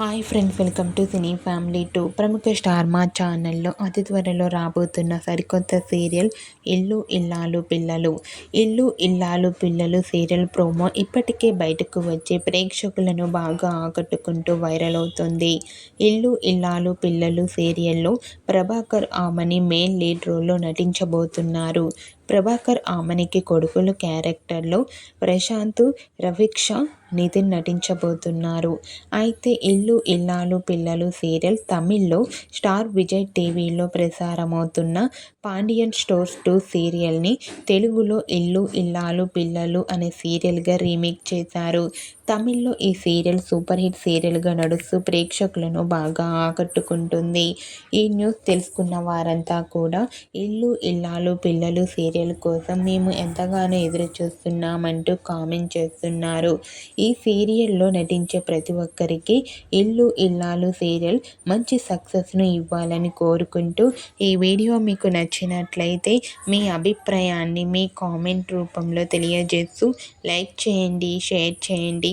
Hi friends welcome to cine family two ప్రముఖ star మా ఛానల్లో అతి త్వరలో రాబోతున్న సరికొత్త సీరియల్ ఇల్లు ఇల్లాలు పిల్లలు. ఇల్లు ఇల్లాలు పిల్లలు సీరియల్ ప్రోమో ఇప్పటికే బయటకు వచ్చి ప్రేక్షకులను బాగా ఆకట్టుకుంటూ వైరల్ అవుతుంది. ఇల్లు ఇల్లాలు పిల్లలు సీరియల్లో ప్రభాకర్ ఆమని మెయిన్ లీడ్ రోల్లో నటించబోతున్నారు. ప్రభాకర్ ఆమనికి కొడుకులు క్యారెక్టర్లో ప్రశాంత్ రవిక్ష నితిన్ నటించబోతున్నారు. అయితే ఇల్లు ఇల్లాలు పిల్లలు సీరియల్ తమిళ్ళో స్టార్ విజయ్ టీవీలో ప్రసారమవుతున్న పాండియన్ స్టోర్స్ టూ సీరియల్ని తెలుగులో ఇల్లు ఇల్లాలు పిల్లలు అనే సీరియల్గా రీమేక్ చేశారు. తమిళ్ళో ఈ సీరియల్ సూపర్ హిట్ సీరియల్గా నడుస్తూ ప్రేక్షకులను బాగా ఆకట్టుకుంటుంది. ఈ న్యూస్ తెలుసుకున్న వారంతా కూడా ఇల్లు ఇల్లాలు పిల్లలు సీరియల్ కోసం మేము ఎంతగానో ఎదురు చూస్తున్నామంటూ కామెంట్ చేస్తున్నారు. ఈ సీరియల్లో నటించే ప్రతి ఒక్కరికి ఇల్లు ఇల్లాలు సీరియల్ మంచి సక్సెస్ను ఇవ్వాలని కోరుకుంటూ ఈ వీడియో మీకు నచ్చినట్లయితే మీ అభిప్రాయాన్ని మీ కామెంట్ రూపంలో తెలియజేస్తూ లైక్ చేయండి షేర్ చేయండి.